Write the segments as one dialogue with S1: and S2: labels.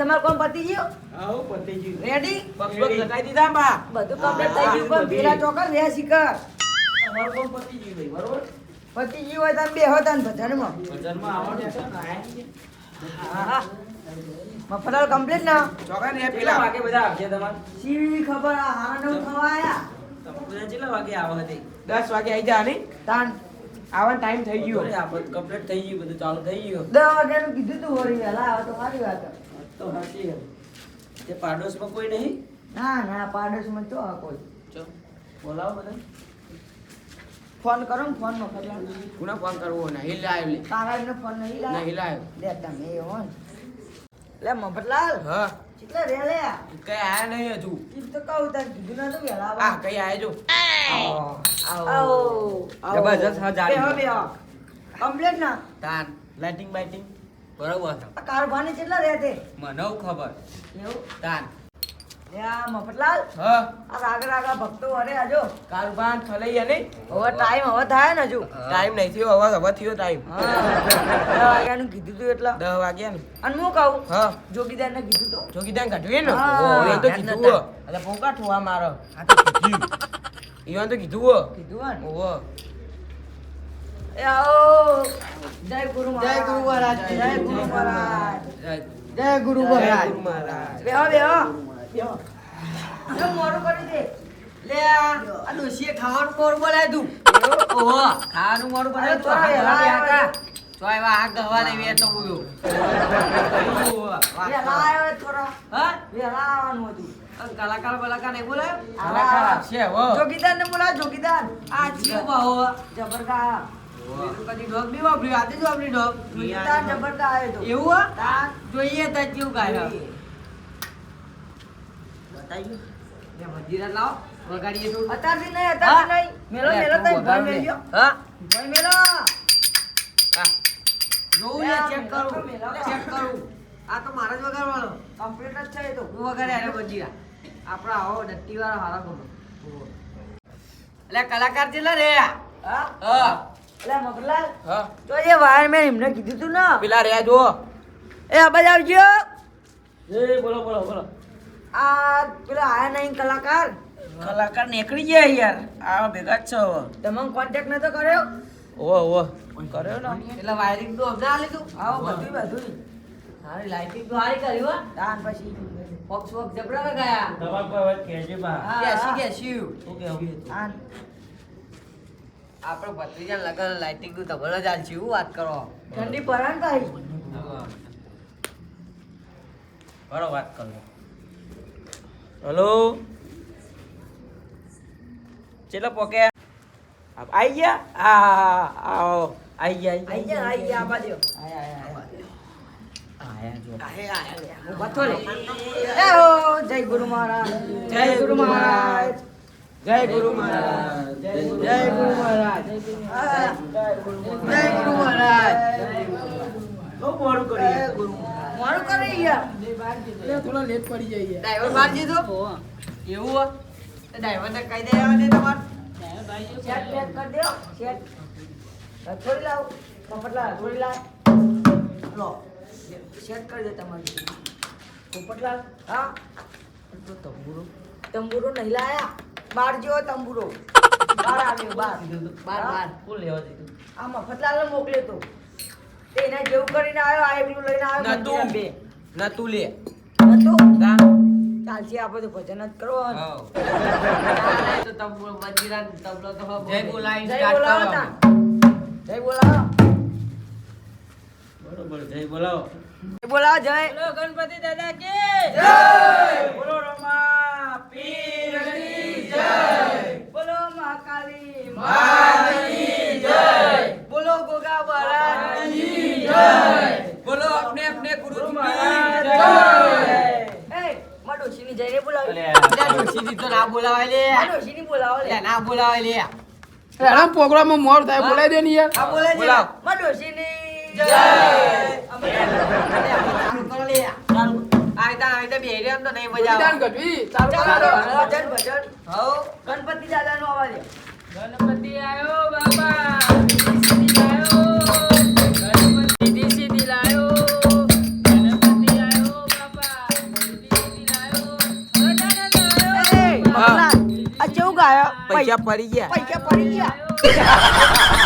S1: તમારું કામ પતી ગયું?
S2: આવો પતી ગયું.
S1: રેડી
S2: બક્સ બક્સ લગાઈ દીધા બા.
S1: બધું કમ્પ્લીટ થઈ ગયું પણ પેલા ચોકર રે શીખર.
S2: અમારું કામ પતી ગયું ભાઈ બરોબર?
S1: પતી ગયું હોય તમે બે હતા ને ભજનમાં.
S2: ભજનમાં આવડે છે ને.
S1: હા મફતલાલ કમ્પ્લીટ ના?
S2: ચોકા ને પેલા. વાગે બધા આવશે તમારે?
S1: સી ખબર આ હાનો આયા.
S2: તમે બધા કેટલા વાગે આવો હતી દસ વાગે આવી જા ને.
S1: તાન.
S2: આવવાનો ટાઈમ થઈ ગયો. કમ્પ્લીટ થઈ ગયું બધું ચાલુ થઈ ગયું.
S1: દસનું કીધું તું હોરી હેલા આવે તો મારી વાત.
S2: તો હસી તે પાડોશમાં કોઈ નહીં?
S1: ના ના પાડોશમાં તો આ કોઈ.
S2: ચો બોલાવો બધા.
S1: ફોન કરો ને ફોન મફતલાલ
S2: કોને ફોન કરવો? નહીં લાવ્યો લે.
S1: તારા એમને ફોન નહીં
S2: નહીં
S1: લાવ
S2: લાવ્યો
S1: લે તમે એ હોન લે મફતલાલ.
S2: હા.
S1: કેટલા રે લે.
S2: કઈ આયા નહીં હજુ.
S1: ઈ તો કહું તાર કીધું ના તો વહેલા
S2: આ
S1: આવે
S2: કઈ આયા જો.
S1: આવો.
S2: જબરજસ્ત હા, જાડી.
S1: બેહો બે કમ્પ્લીટ ના.
S2: તાન લાઇટિંગ બાઇટિંગ બરોબર
S1: કારભાની કેટલા રહે તે?
S2: મને ખબર.
S1: એવું?
S2: તાન.
S1: મફતલાલ?
S2: હા.
S1: આ રાગ ભક્તો અરે આજો
S2: કારબાન થલૈયા નહીં?
S1: હવે ટાઈમ હવે થાય ને હજુ.
S2: ટાઈમ નહીં થયો હવે હવે થયો ટાઈમ
S1: દસ વાગ્યાનું કીધું તું એટલે.
S2: દસ વાગ્યા ને
S1: અને હું કહું
S2: હા.
S1: જોગીદાર ને કીધું તું.
S2: ચોકીદાર કાઢવી ને? એ તો કીધું એટલે પોકા ઠોવા મારો. આ તો કીધું. ઈવન તો કીધું
S1: કીધું
S2: ઓહો.
S1: જય ગુરુ
S3: જય ગુરુ મહારાજ.
S1: જય. ગુરુ મહારાજ.
S3: જય ગુરુ મહારાજ.
S1: બેહો બેહો બેહો. જો મોડું કરી દે.
S3: લે આ આ ડોશીએ ખાવાનું મોરું બનાવ્યું તું ઓહો ખાવાનું મોરું
S1: અરે
S3: બનાવ્યું તું
S1: થોડા
S3: આ
S1: વહેલા
S3: ગવા
S1: આવ્યા
S3: બેઠા. તો એવા આ ગવા નહીં વેચતો બોલ્યો
S1: વહેલા આવ્યો હોય
S3: હા?
S1: વહેલા આવવાનું હતું
S3: કલાકાર બલાકાર નહીં બોલાયો?
S2: કલાકાર હો.
S1: જોગીદાર ને બોલા જોગીદાર.
S3: આ જીવ
S1: જબરગા
S3: બીજું કદી ડોગ બી વાપર્યું. આજે જ વાપરી ડોગ.
S1: જોગીદાર જબરગા આવ્યો તો
S3: એવું હો?
S1: તાન
S3: જોઈએ તો કેવું ગાય
S1: બતાવ્યું
S3: લે મંદિર લાવો. વગાડીએ તો.
S1: અત્યારથી નહીં અત્યારથી નહીં. મેલો મેલો તઈ ભાઈ મેલ્યો?
S3: હા?
S1: ભાઈ મેલો?
S3: જોઉં ને
S1: આ
S3: ચેક કરું. ચેક કરું. આ તો મારા જ વગાડવાનો.
S1: કમ્પ્લીટ જ છે તો.
S3: તું વગાડે અરે મંજીરા આપણા આવો ડટ્ટી વાળા હારા ગમે. એટલે કલાકાર જેટલા રે
S1: હા?
S3: હા.
S1: એટલે મગલાલ
S2: હા?
S1: તો એ વાર મેં એમને કીધું તું ને.
S2: પેલા રહ્યા જો
S1: એ અબાજ આવજો.
S2: એ બોલો બોલો બોલો.
S1: આ પેલા આયા નહીં કલાકાર.
S2: કલાકાર નીકળી ગયા યાર. આ ભેગા જ છો
S1: તમે કોન્ટેક્ટ નતો કર્યો?
S2: ઓહો ઓહો કર્યો ને
S3: એટલે વાયરિંગ તો આ લીધું
S1: આવો બધું બધું
S3: સારી લાઇટિંગ તો સારી કરી હો.
S1: તાન પછી
S3: બોક્સ બોક્સ જબરા લગાયા
S2: તમાર પર હવે કહેજે બા.
S1: હા,
S3: કેસી
S1: હા.
S3: કેસ્યું
S1: તાન.
S3: આપણો ભત્રીજા લગન લાઇટિંગનું તમારે જ હાલ છે વાત કરો.
S1: ઠંડી પરાણ ભાઈ.
S2: બરો વાત કરો. હલો? ચેલો પોકે? આઈ ગયા? આ આવો. આઈ ગયા
S1: આઈ ગયા. આઈ ગયા આબાજો
S2: આયા આયા આયા. જો
S1: જય ગુરુ મહારાજ.
S2: જય ગુરુ મહારાજ. જય ગુરુ મહારાજ. જય ગુરુ મહારાજ. જય ગુરુ મહારાજ. બહુ મોડું કરી
S1: મારું કરી યાર
S3: ડ્રાઈવર બહાર જીધો? એવું હો ડ્રાઈવર ને કહી દે આવે તમારે.
S1: સેટ પેક કરી દો. સેટ થોડી લાવ. પોપટલા થોડી લાવ. લો. સેટ કરી દે તમારી. પોપટલા હા.
S2: તો તંબુરો.
S1: તંબુરો નહીં લાયા. બાર જેવો તંબુરો. બાર આવ્યો બાર.
S3: બાર બાર.
S2: કોણ લેવા દીધું.
S1: આ મફતલાલ મોકલ્યો તો. તે એના જેવું કરીને આવ્યો આ એકલું લઈને આવ્યો
S2: નતુ
S1: મંદિરે બે.
S2: નતું લે.
S1: નતું?
S2: તાન
S1: ચાલશે આપણે તો ભજન જ
S2: કરો.
S3: તો તબલો બજીરા તબલો તો
S2: જય બોલાય
S1: જય બોલાવો જય બોલાવો.
S2: બરોબર જય બોલાવો.
S1: બોલા જય.
S3: બોલો ગણપતિ દાદા કે. જય.
S2: બોલો રમા પીરની જય.
S1: બોલો મા
S2: કાલી માની જય.
S1: બોલો ગોગા વરાની
S2: જય. બોલો અપને અપને
S1: ગુરુ મહારાજ જય. ડોશીની જઈને બોલાવી.
S3: લે ડોશીની તો ના બોલાવે લે.
S1: ડોશીની બોલાવો લે.
S3: ના બોલાવે લે.
S4: રાણા પ્રોગ્રામમાં મોર થાય બોલાવી દે ને યાર.
S1: આ
S2: બોલાવી.
S1: દે માં ડોશીની
S2: જય.
S3: ગણપતિ દાદા નો
S1: અવાજ.
S3: ગણપતિ આવ્યો બાબા
S2: પૈસા પડી ગયા.
S1: પૈસા પડી ગયા.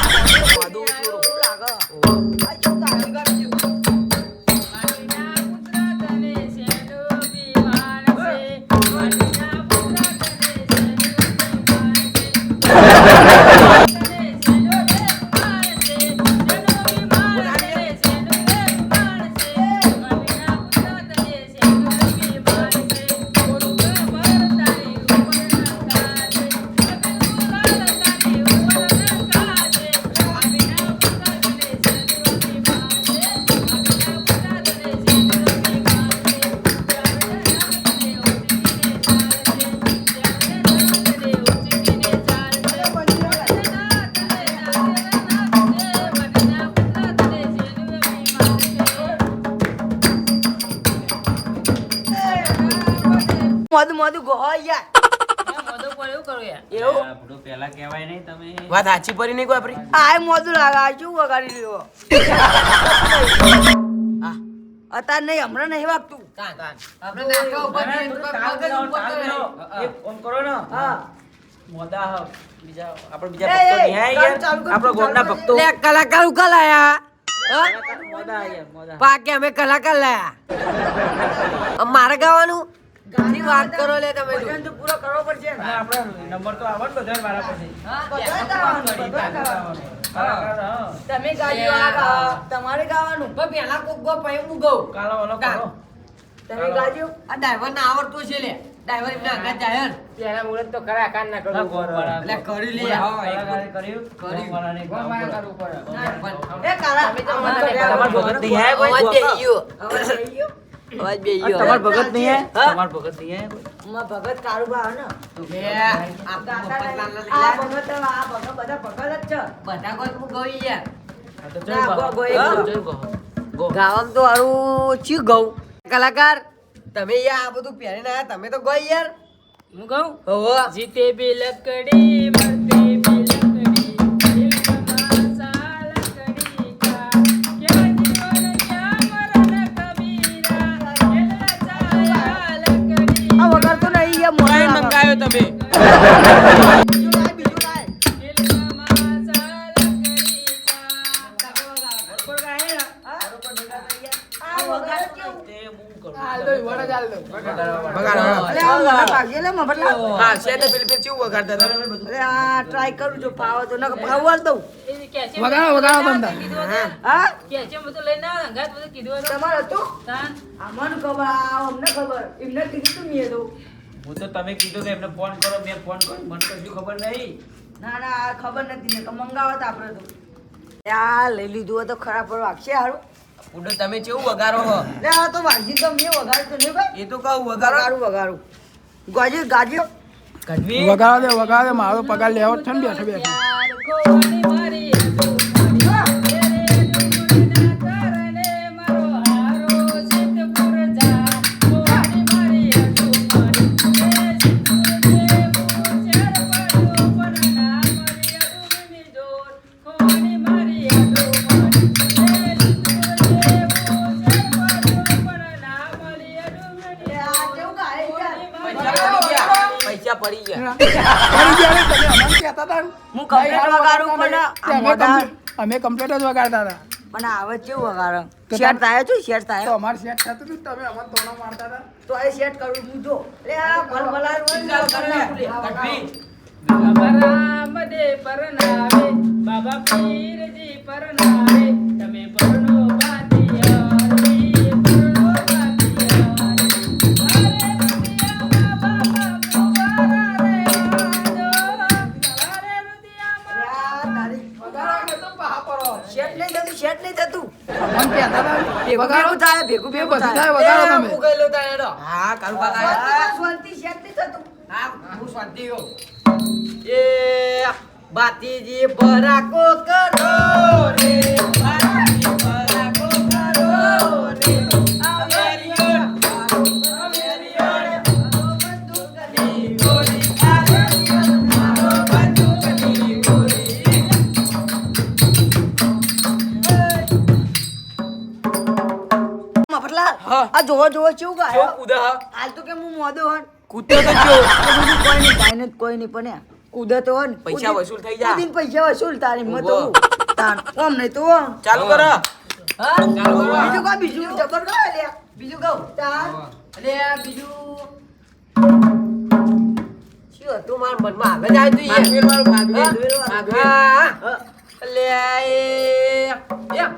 S2: વાત સાચી પડી નહીં કોઈ
S1: આ મોદું લાગે આ શું વગાડી રહ્યો?
S2: હા.
S1: અત્યારે નહીં હમણાં નહીં વાગતું.
S3: કલાકાર ઉકા લાયા. હા?
S2: મોદા આયા મોદા.
S3: પાકે અમે કલાકાર લાયા. મારે ગાવાનું? ગાની વાત કરો લે તમે
S1: વજન તો પૂરો કરવો પડશે ને.
S2: આપણે નંબર તો આવવાનો બધા મારા પાસે. હા.
S1: તમે ગાજો આ તમારે ગાવાનું.
S3: પણ પેલા કોક ગો પછી હું ગઉં.
S2: કાલો વાલો કાલો.
S1: તમે ગાજો.
S3: આ ડ્રાઈવર ને આવડતું છે લે. ડ્રાઈવર એમને આગળ જાય ને.
S2: ના, કરું.
S3: એટલે કરી લે, હા, એક
S2: ગોળાગાળી કર્યું,
S3: કર્યું.
S2: ગોળવાળાને ગાવું પડે.
S1: એ કાળા
S2: તમાર ભગત નહીં આયા કોઈ?
S3: બેહી ગયો.
S1: અવાજ બે ગયો?
S2: તમાર ભગત નહીં
S3: હે
S2: તમાર ભગત નહીં હે?
S1: માં ભગત કાળુબા આવે ને
S3: આ
S1: ભગત આ ભગત બધા ભગત જ છે
S3: બધા કોઈ હું ગઈ યાર
S2: આ તો
S1: ગો- ગો-
S2: ગો.
S1: ગો.
S2: જોયું ગો. ગો.
S3: ગાવામાં તો હારું ચી ગઉ કલાકાર તમે યાર આ બધું પહેરીને આયા તમે તો ગઈ યાર
S5: હું કહું
S3: હોવો.
S5: જીતે બી લકડી
S1: ટ્રાય કરું છું ફાવે તો દઉં
S4: વગાડો, વગાડો.
S1: હા
S5: બધું લઈને આવો અંગાત બધું કીધું
S1: તમારે હતું આમાં ખબર અમને ખબર એમને કીધું તું મેં તો.
S2: હું તો તમે કીધું કે એમને ફોન કરો મેં ફોન કર્યો. મને તો હજુ ખબર નહીં.
S1: ના ના આ ખબર નથી. ને મંગાવત આપણે તો. આ લઈ લીધું હોય તો ખરાબ પર વાગશે હારું.
S3: ઉડો તમે કેવું વગાડો હો?
S1: લે આ તો વાગી તો મેં વગાડ્યું તો નહીં ભાઈ.
S3: એ તો કહું વગાડો.
S1: વગાડું વગાડું. ગાજી ગાજી
S3: કડવી
S4: વગાડો દે વગાડો મારો પગાર લેવો ઠંડી છે ને બેઠો બેઠો
S1: વગાડું
S4: તે અમે કમ્પ્લેટ- જ વગાડતા હતા.
S1: પણ આવે કેવું વગાડો?
S4: શેટ
S1: શેર થાય છું શેર
S4: તો
S1: થાય
S4: અમારે સેટ થતું હતું તમે અમને તોનો મારતા હતા.
S1: તો એ શેટ કરું હું જો. લે આ ભલ ને
S3: ચાલ, કર.
S5: રામ દે પરનાવે બાબા પીરજી પરનાવે તમે પરનો
S4: બે
S1: ભેગું થાય
S4: વગાડો તમે
S3: કઈ લેતા એડો હા કાલુ કાકા
S1: શાંતિ શાંતિ થતું
S3: હા. હું શાંતિ હો એ બાતીજી બરાકો કરો રે.
S1: મફતલાલ આ જોવો જોવો ચેવું ગાય?
S2: કેવું કૂદે
S1: હાલ તો કે હું મોદો હન
S2: કૂદતો તો કેવો?
S1: કોઈ નહીં કાઈ નહીં કોઈ નહીં પણ કુદા તો હોય
S2: પૈસા વસૂલ થઈ જા.
S1: દિન પૈસા વસૂલ તારી
S2: મત
S1: હું. તાન. ઓમ નહીં તો
S2: ચાલુ કર.
S1: હા?
S2: ચાલુ કર.
S1: બીજું કા બીજું જબર કા લે. બીજું કહો. તાન.
S3: આ બીજું. શું હતું મારા મનમાં? આગળ જાય તું
S2: ભાગવેલ વાળું, ભાગવેલ.
S3: હા, હા.
S2: હા.
S3: અલે આ એ. એમ.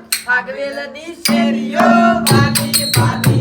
S1: Bye.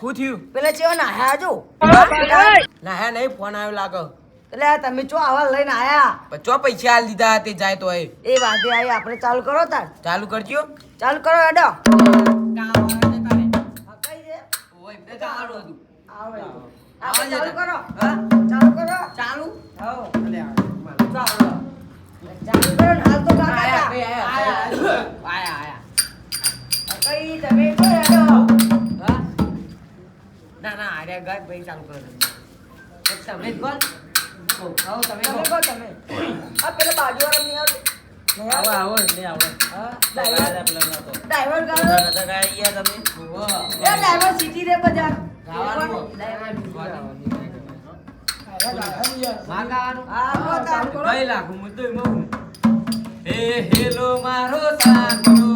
S2: શું થયું
S1: પેલા ચેવા નાહ્યા જો.
S2: ના નહીં ફોન આવ્યો લાગે.
S1: એટલે તમે ચો આવા લઈને આયા?
S2: ચો પૈસા હાલ દીધા તે જાય તો એ.
S1: વાંધે આવી આપણે ચાલુ કરો તાર.
S2: ચાલુ કરજો.
S1: ચાલુ કરો આપણે ચાલુ કરો. ચાલુ કરો.
S3: ચાલુ? ચાલો.
S1: ચાલુ કરો હાલ તો કાકા.
S3: આયા આયા આયા.
S1: કઈ તમે
S3: હા ના ના આર્યા ગાય ભાઈ ચાલુ કરો તમે. જ બોલ. આવો તમે
S1: બોલ. તમે. આ પેલા બાજુવાળા નહીં આવતું?
S2: આવો એટલે
S1: ડ્રાઈવર? ડ્રાઈવર સીટી રે બજાર.
S2: હેલો મારો સાંભળો.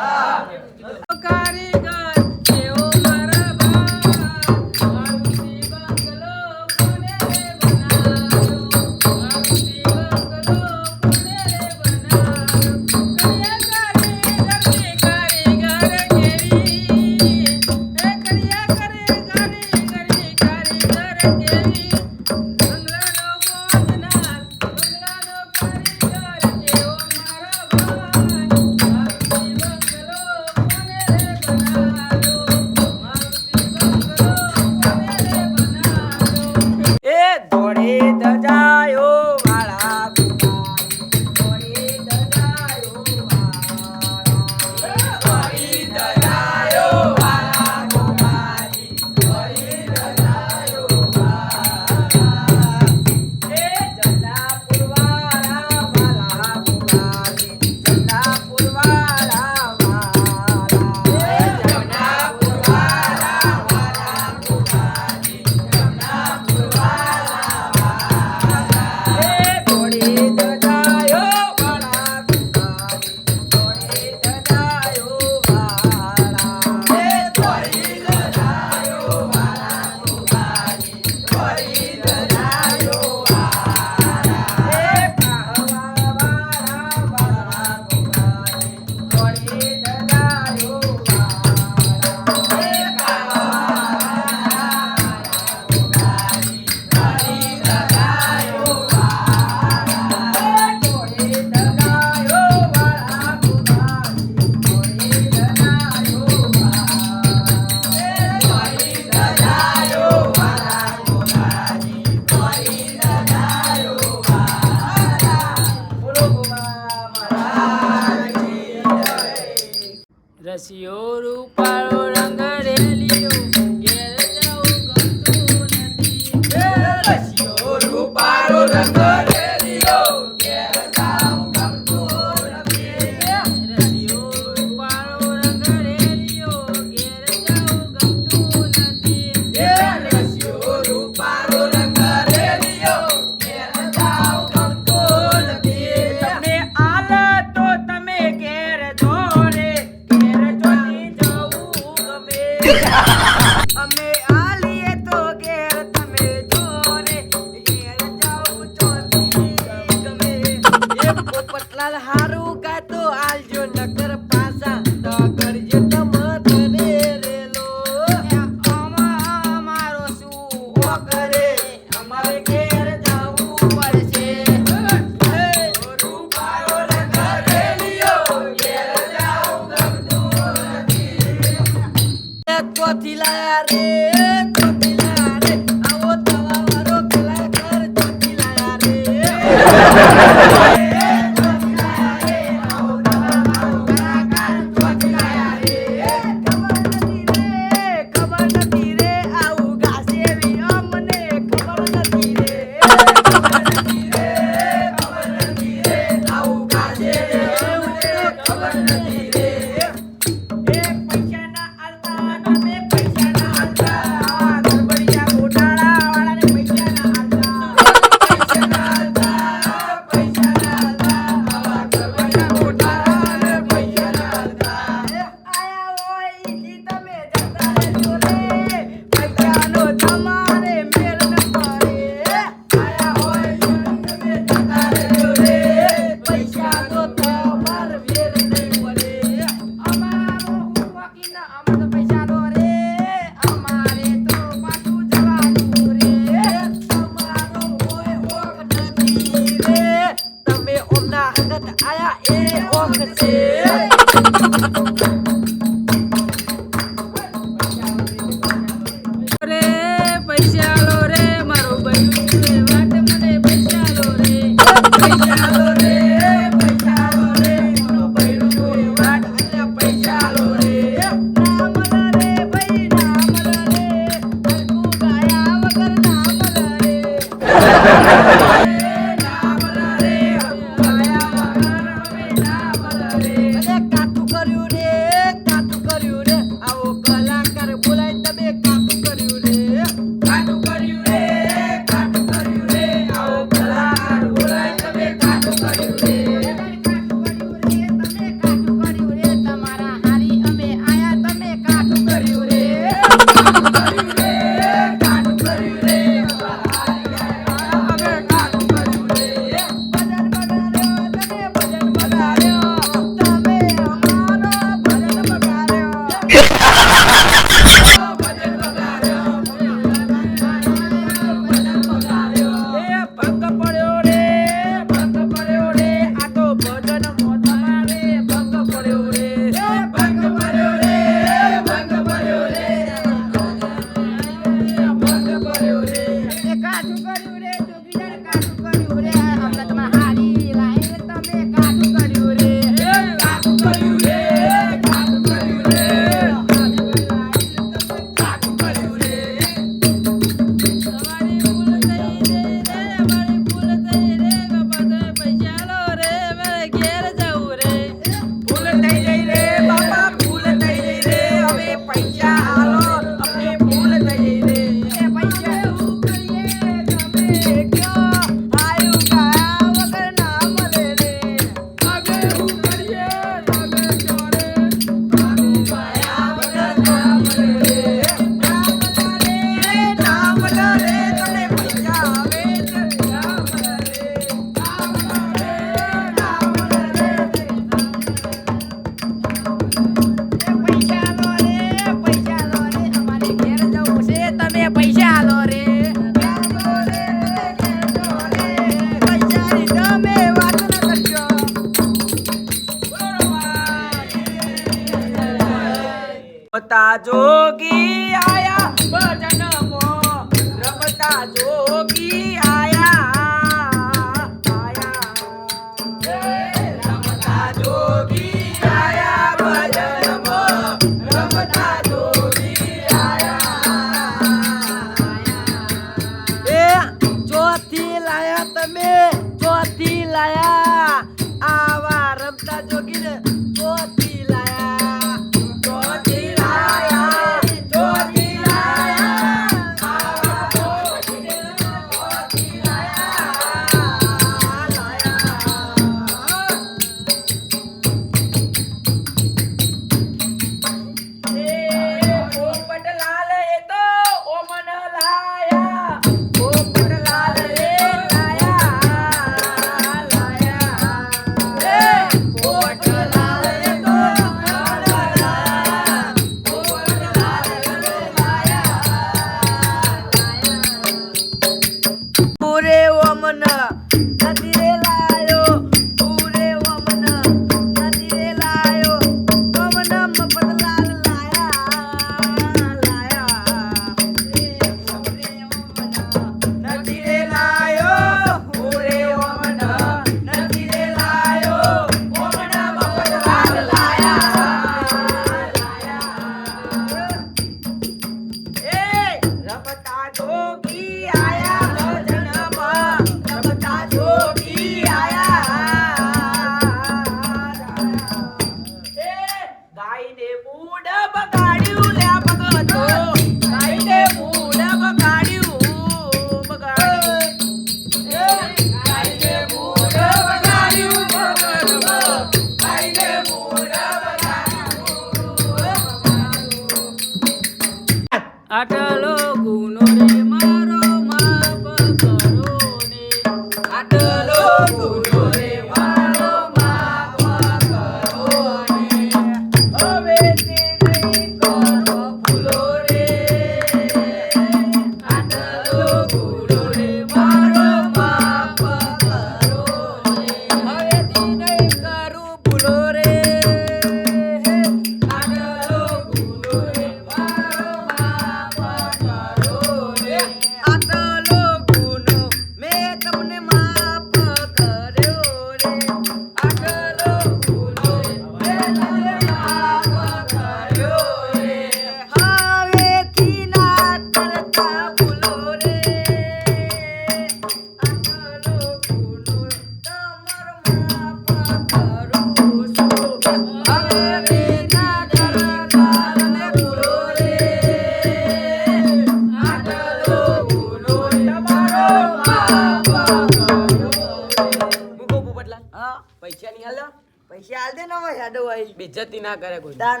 S3: ના
S5: કરે
S6: કોઈ.
S3: દાન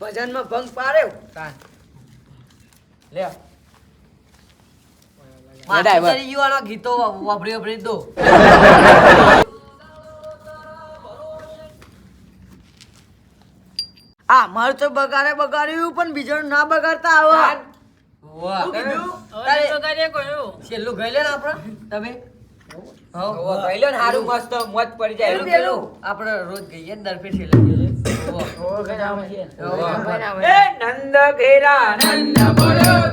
S3: ભજનમાં ભંગ પાડ્યો
S6: તાન. લે.
S3: ગીતો વાપરી વાપરી દો. આ મારું તો બગાડે બગાડ્યું પણ બીજાનું ના બગાડતા આવો.
S6: વાહ.
S5: કોયો
S3: છેલ્લું ગઈ લે ને આપણે? તમે?
S6: કઈલો ને હારું મસ્ત મોજ પડી જાય.
S3: પેલું આપણે રોજ ગઈએ ને દર છેલ્લે
S6: નંદ ઘેરા નંદ